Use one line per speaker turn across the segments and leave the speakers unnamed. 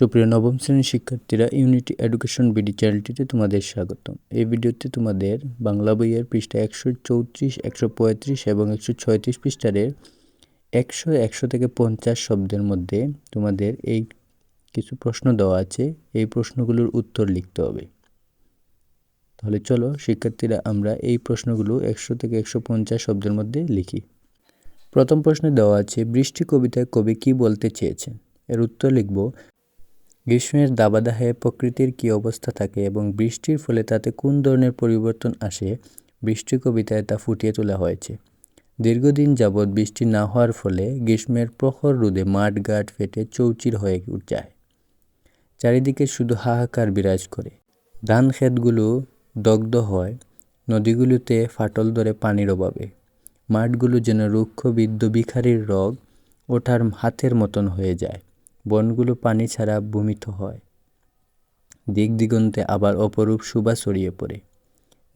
সুপ্রিয় নবম শ্রেণির শিক্ষার্থীরা ইউনিটি এডুকেশন বিডি চ্যানেলটিতে তোমাদের স্বাগতম। এই ভিডিওতে তোমাদের বাংলা বইয়ের পৃষ্ঠা একশো চৌত্রিশ, একশো পঁয়ত্রিশ এবং একশো ছয়ত্রিশ পৃষ্ঠারের একশো একশো থেকে পঞ্চাশ শব্দের মধ্যে তোমাদের এই কিছু প্রশ্ন দেওয়া আছে। এই প্রশ্নগুলোর উত্তর লিখতে হবে। তাহলে চলো শিক্ষার্থীরা আমরা এই প্রশ্নগুলো একশো থেকে একশো পঞ্চাশ শব্দের মধ্যে লিখি। প্রথম প্রশ্নে দেওয়া আছে, বৃষ্টি কবিতায় কবি কি বলতে চেয়েছেন? এর উত্তর লিখব গ্রীষ্মের দাবাদাহে প্রকৃতির কী অবস্থা থাকে এবং বৃষ্টির ফলে তাতে কোন ধরনের পরিবর্তন আসে, বৃষ্টি কবিতায় তা ফুটিয়ে তোলা হয়েছে। দীর্ঘদিন যাবৎ বৃষ্টি না হওয়ার ফলে গ্রীষ্মের প্রখর রোদে মাঠঘাট ফেটে চৌচির হয়ে যায়। চারিদিকে শুধু হাহাকার বিরাজ করে। ধান ক্ষেতগুলো দগ্ধ হয়, নদীগুলোতে ফাটল ধরে পানির অভাবে। মাঠগুলো যেন রুক্ষ বিদ্য বিখারির রগ ওঠার হাতের মতন হয়ে যায়। বনগুলো পানি ছাড়া ভূমিত হয়। দিক দিগন্তে আবার অপরূপ শুভা ছড়িয়ে পড়ে।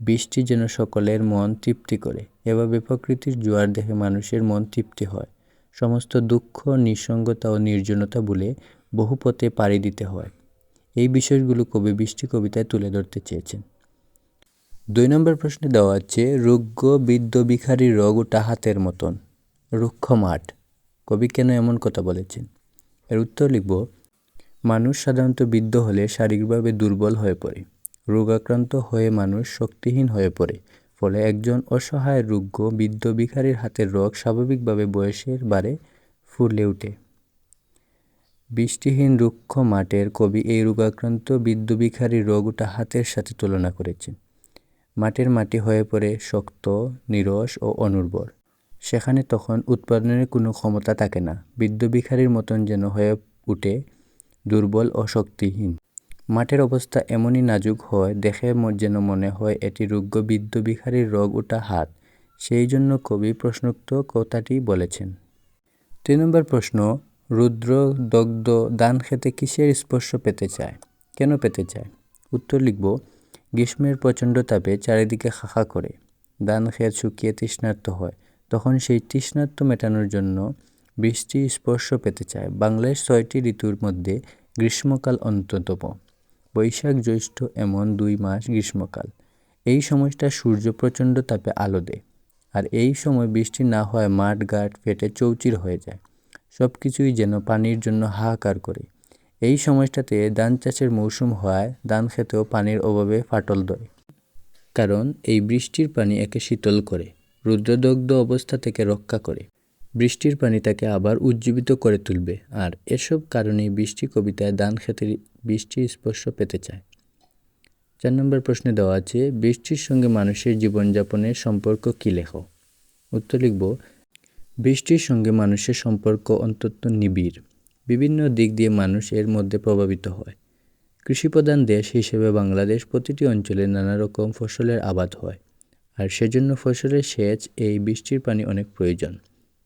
বৃষ্টি যেন সকলের মন তৃপ্তি করে। এভাবে প্রকৃতির জোয়ার দেখে মানুষের মন তৃপ্তি হয়। সমস্ত দুঃখ, নিঃসঙ্গতা ও নির্জনতা বলে বহু পথে পাড়ি দিতে হয়। এই বিষয়গুলো কবি বৃষ্টি কবিতায় তুলে ধরতে চেয়েছেন। দুই নম্বর প্রশ্নে দেওয়া আছে রুগ্য বিদ্য বিখারী রোগ ওটা হাতের মতন রুক্ষ মাঠ। কবি কেন এমন কথা বলেছেন? এর উত্তর লিখব, মানুষ সাধারণত বৃদ্ধ হলে শারীরিকভাবে দুর্বল হয়ে পড়ে, রোগাক্রান্ত হয়ে মানুষ শক্তিহীন হয়ে পড়ে, ফলে একজন অসহায় রুগ্য বৃদ্ধ বিখারীর হাতের রোগ স্বাভাবিকভাবে বয়সের বারে ফুলে ওঠে বৃষ্টিহীন রুক্ষ মাঠের কবি এই রোগাক্রান্ত বৃদ্ধ বিখারীর রোগ ওটা হাতের সাথে তুলনা করেছেন। মাটির মাটি হয়ে পড়ে শক্ত, নিরস ও অনুর্বর। সেখানে তখন উৎপাদনের কোনো ক্ষমতা থাকে না। বিদ্যবিখারীর মতন যেন হয়ে উঠে দুর্বল ও শক্তিহীন। মাঠের অবস্থা এমনই নাজুক হয়, দেখে যেন মনে হয় এটি রোগ্য বিদ্যবিখারীর রোগ ওঠা হাত। সেই জন্য কবি প্রশ্নোক্ত কথাটি বলেছেন। তিন নম্বর প্রশ্ন, রুদ্র দগ্ধ দান খেতে কিসের স্পর্শ পেতে চায়? কেন পেতে চায়? উত্তর লিখব, গ্রীষ্মের প্রচণ্ড তাপে চারিদিকে খাখা করে। দান খেত শুকিয়ে তৃষ্ণার্ত হয়। তখন সেই তৃষ্ণার্ত মেটানোর জন্য বৃষ্টি স্পর্শ পেতে চায়। বাংলায় ছয়টি ঋতুর মধ্যে গ্রীষ্মকাল অন্যতম বৈশাখ, জ্যৈষ্ঠ এমন দুই মাস গ্রীষ্মকাল। এই সময়টা সূর্য প্রচণ্ড তাপে আলো দেয়। আর এই সময় বৃষ্টি না হয় মাঠ, ঘাট ফেটে চৌচির হয়ে যায়। সব কিছুই যেন পানির জন্য হাহাকার করে। এই সময়টাতে ধান চাষের মৌসুম হওয়ায় ধান খেতেও পানির অভাবে ফাটল ধরে। কারণ এই বৃষ্টির পানি একে শীতল করে। রুদ্রদগ্ধ অবস্থা থেকে রক্ষা করে। বৃষ্টির পানি তাকে আবার উজ্জীবিত করে তুলবে, আর এসব কারণেই বৃষ্টি কবিতায় দান খেতে বৃষ্টির স্পর্শ পেতে চায়। চার নম্বর প্রশ্নে দেওয়া আছে, বৃষ্টির সঙ্গে মানুষের জীবনযাপনের সম্পর্ক কী লেখ? উত্তর লিখব, বৃষ্টির সঙ্গে মানুষের সম্পর্ক অন্তত নিবিড়, বিভিন্ন দিক দিয়ে মানুষ এর মধ্যে প্রভাবিত হয়। কৃষিপ্রধান দেশ হিসেবে বাংলাদেশ প্রতিটি অঞ্চলে নানা রকম ফসলের আবাদ হয়। আর সেজন্য ফসলের সেচ এই বৃষ্টির পানি অনেক প্রয়োজন।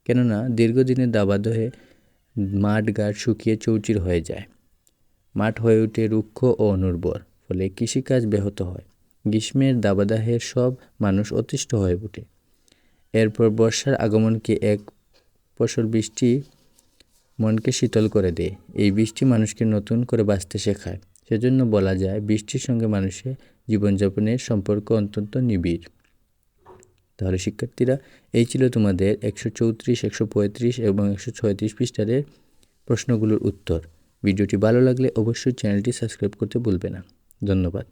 কেননা দীর্ঘদিনের দাবাদহে মাঠ ঘাট শুকিয়ে চৌচির হয়ে যায়। মাঠ হয়ে ওঠে রুক্ষ ও অনুর্বর, ফলে কৃষিকাজ ব্যাহত হয়। গ্রীষ্মের দাবাদাহে সব মানুষ অতিষ্ঠ হয়ে ওঠে। এরপর বর্ষার আগমনকে এক ফসল বৃষ্টি মনকে শীতল করে দেয়। এই বৃষ্টি মানুষকে নতুন করে বাঁচতে শেখায়। সেজন্য বলা যায়, বৃষ্টির সঙ্গে মানুষের জীবনযাপনের সম্পর্ক অত্যন্ত নিবিড়। তাহলে শিক্ষার্থীরা, এই ছিল তোমাদের একশো চৌত্রিশ, একশো পঁয়ত্রিশ এবং একশো ছয়ত্রিশ পৃষ্ঠারের প্রশ্নগুলোর উত্তর। ভিডিওটি ভালো লাগলে অবশ্যই চ্যানেলটি সাবস্ক্রাইব করতে ভুলবে না। ধন্যবাদ।